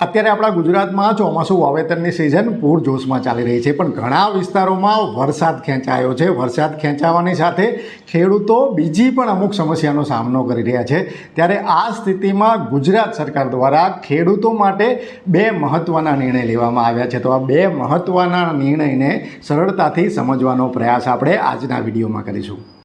અત્યારે આપણા ગુજરાતમાં ચોમાસું વાવેતરની સિઝન પૂરજોશમાં ચાલી રહી છે. પણ ઘણા વિસ્તારોમાં વરસાદ ખેંચાયો છે. વરસાદ ખેંચાવાની સાથે ખેડૂતો બીજી પણ અમુક સમસ્યાનો સામનો કરી રહ્યા છે. ત્યારે આ સ્થિતિમાં ગુજરાત સરકાર દ્વારા ખેડૂતો માટે બે મહત્ત્વના નિર્ણય લેવામાં આવ્યા છે. તો આ બે મહત્ત્વના નિર્ણયને સરળતાથી સમજવાનો પ્રયાસ આપણે આજના વિડીયોમાં કરીશું.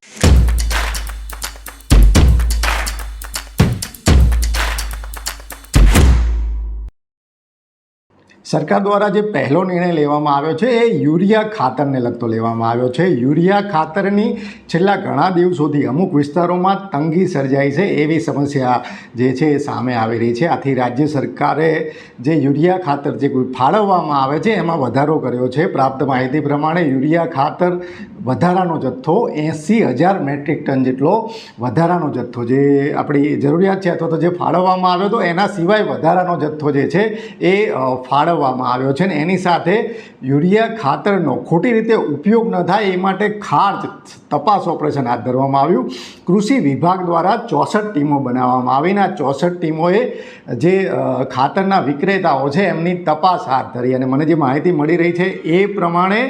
સરકાર દ્વારા જે પહેલો નિર્ણય લેવામાં આવ્યો છે, એ યુરિયા ખાતરને લગતો લેવામાં આવ્યો છે. યુરિયા ખાતરની છેલ્લા ઘણા દિવસોથી અમુક વિસ્તારોમાં તંગી સર્જાઈ છે. એવી સમસ્યા જે છે એ સામે આવી રહી છે. આથી રાજ્ય સરકારે જે યુરિયા ખાતર જે ફાળવવામાં આવે છે, એમાં વધારો કર્યો છે. પ્રાપ્ત માહિતી પ્રમાણે યુરિયા ખાતર વધારાનો જથ્થો એંસી હજાર મેટ્રિક ટન જેટલો વધારાનો જથ્થો જે આપણી જરૂરિયાત છે અથવા તો જે ફાળવવામાં આવ્યો તો એના સિવાય વધારાનો જથ્થો જે છે એ ફાળવવામાં આવ્યો છે. ને એની સાથે યુરિયા ખાતરનો ખોટી રીતે ઉપયોગ ન થાય એ માટે ખાર્જ તપાસ ઓપરેશન હાથ ધરવામાં આવ્યું. કૃષિ વિભાગ દ્વારા ચોસઠ ટીમો બનાવવામાં આવીને આ ચોસઠ ટીમોએ જે ખાતરના વિક્રેતાઓ છે એમની તપાસ હાથ ધરી. અને મને જે માહિતી મળી રહી છે એ પ્રમાણે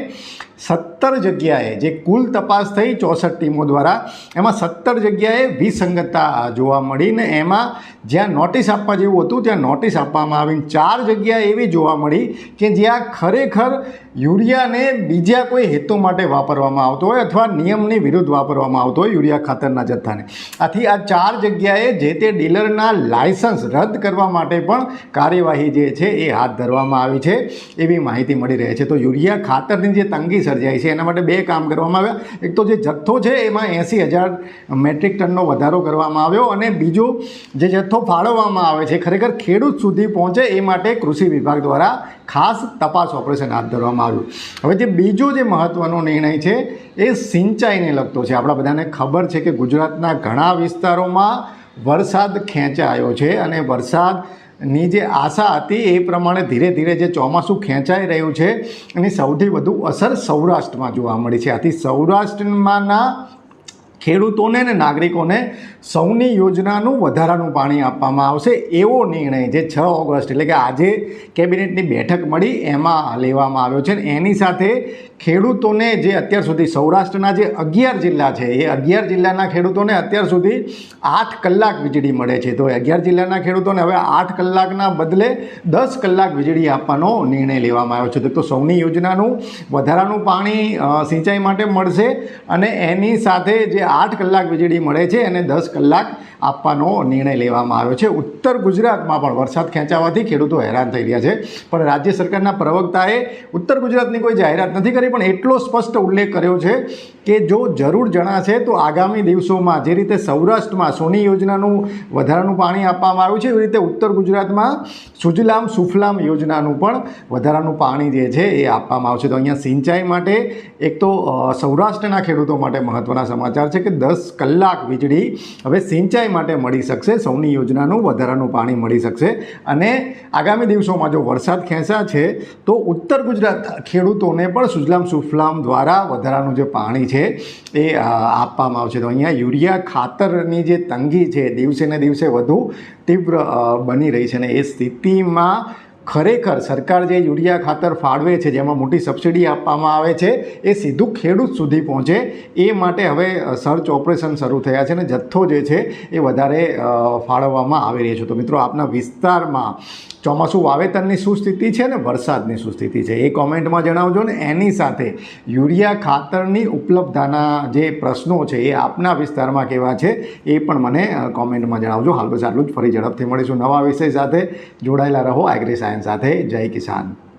સત્તર જગ્યાએ જે કુલ તપાસ થઈ ચોસઠ ટીમો દ્વારા, એમાં સત્તર જગ્યાએ વિસંગતતા જોવા મળી ને એમાં જ્યાં નોટિસ આપવા જેવું હતું, ત્યાં નોટિસ આપવામાં આવીને ચાર જગ્યા એવી જોવા મળી કે જ્યાં ખરેખર યુરિયાને બીજા કોઈ હેતુ માટે વાપરવામાં આવતો હોય અથવા નિયમની વિરુદ્ધ વાપરવામાં આવતો હોય યુરિયા ખાતરના જથ્થાને. આથી આ ચાર જગ્યાએ જે તે ડીલરના લાયસન્સ રદ કરવા માટે પણ કાર્યવાહી જે છે એ હાથ ધરવામાં આવી છે, એવી માહિતી મળી રહે છે. તો યુરિયા ખાતરની જે તંગી સર્જાઈ છે. એના માટે બે કામ કરવામાં આવ્યા. એક તો જે જથ્થો છે, એમાં એંસી હજાર મેટ્રિક ટનનો વધારો કરવામાં આવ્યો અને બીજો જે જથ્થો ફાળવવામાં આવે છે, ખરેખર ખેડૂત સુધી પહોંચે એ માટે કૃષિ વિભાગ દ્વારા ખાસ તપાસ ઓપરેશન હાથ ધરવામાં આવ્યું. હવે જે બીજો જે મહત્ત્વનો નિર્ણય છે, એ સિંચાઈને લગતો છે. આપણા બધાને ખબર છે કે ગુજરાતના ઘણા વિસ્તારોમાં વરસાદ ખેંચાયો છે અને વરસાદ ની જે આશા હતી એ પ્રમાણે ધીરે ધીરે જે ચોમાસું ખેંચાઈ રહ્યું છે, એની સૌથી વધુ અસર સૌરાષ્ટ્રમાં જોવા મળી છે. આથી સૌરાષ્ટ્રમાંના ખેડૂતોને ને નાગરિકોને સૌની યોજનાનું વધારાનું પાણી આપવામાં આવશે એવો નિર્ણય જે છ ઓગસ્ટ, એટલે કે આજે કેબિનેટની બેઠક મળી એમાં લેવામાં આવ્યો છે. અને એની સાથે ખેડૂતોને જે અત્યાર સુધી સૌરાષ્ટ્રના જે અગિયાર જિલ્લા છે, એ અગિયાર જિલ્લાના ખેડૂતોને અત્યાર સુધી આઠ કલાક વીજળી મળે છે. તો અગિયાર જિલ્લાના ખેડૂતોને હવે આઠ કલાકના બદલે દસ કલાક વીજળી આપવાનો નિર્ણય લેવામાં આવ્યો છે. તો સૌની યોજનાનું વધારાનું પાણી સિંચાઈ માટે મળશે અને એની સાથે જે આઠ કલાક વીજળી મળે છે અને દસ કલાક આપવાનો નિર્ણય લેવામાં આવ્યો છે. ઉત્તર ગુજરાતમાં પણ વરસાદ ખેંચાવાથી ખેડૂતો હેરાન થઈ રહ્યા છે. પણ રાજ્ય સરકારના પ્રવક્તાએ ઉત્તર ગુજરાતની કોઈ જાહેરાત નથી કરી, પણ એટલો સ્પષ્ટ ઉલ્લેખ કર્યો છે કે જો જરૂર જણાશે તો આગામી દિવસોમાં જે રીતે સૌરાષ્ટ્રમાં સોની યોજનાનું વધારાનું પાણી આપવામાં આવ્યું છે, એવી રીતે ઉત્તર ગુજરાતમાં સુજલામ સુફલામ યોજનાનું પણ વધારાનું પાણી જે છે એ આપવામાં આવશે. તો અહીંયા સિંચાઈ માટે એક તો સૌરાષ્ટ્રના ખેડૂતો માટે મહત્ત્વના સમાચાર છે. કે દસ કલાક વીજળી હવે સિંચાઈ માટે મળી શકશે, સૌની યોજનાનું વધારાનું પાણી મળી શકશે. અને આગામી દિવસોમાં જો વરસાદ ખેંચા છે, તો ઉત્તર ગુજરાત ખેડૂતોને પણ સુજલામ સુફલામ દ્વારા વધારાનું જે પાણી છે, એ આપવામાં આવશે. તો અહીંયા યુરિયા ખાતરની જે તંગી છે, દિવસે ને દિવસે વધુ તીવ્ર બની રહી છે. અને એ સ્થિતિમાં ખરેખર સરકાર જે યુરિયા ખાતર ફાળવે છે, જેમાં મોટી સબસિડી આપવામાં આવે છે, એ સીધું ખેડૂત સુધી પહોંચે. એ માટે હવે સર્ચ ઓપરેશન શરૂ થયા છે અને જથ્થો જે છે, એ વધારે ફાળવવામાં આવી રહ્યો છે. તો મિત્રો, આપના વિસ્તારમાં ચોમાસું વાવેતરની શું સ્થિતિ છે ને, વરસાદની શું સ્થિતિ છે. એ કોમેન્ટમાં જણાવજો ને, એની સાથે યુરિયા ખાતરની ઉપલબ્ધતાના જે પ્રશ્નો છે, એ આપના વિસ્તારમાં કેવા છે, એ પણ મને કોમેન્ટમાં જણાવજો. હાલ બસ આટલું જ. ફરી ઝડપથી મળીશું નવા વિષય સાથે. જોડાયેલા રહો એગ્રી સાયન્સ સાથે. જય કિસાન.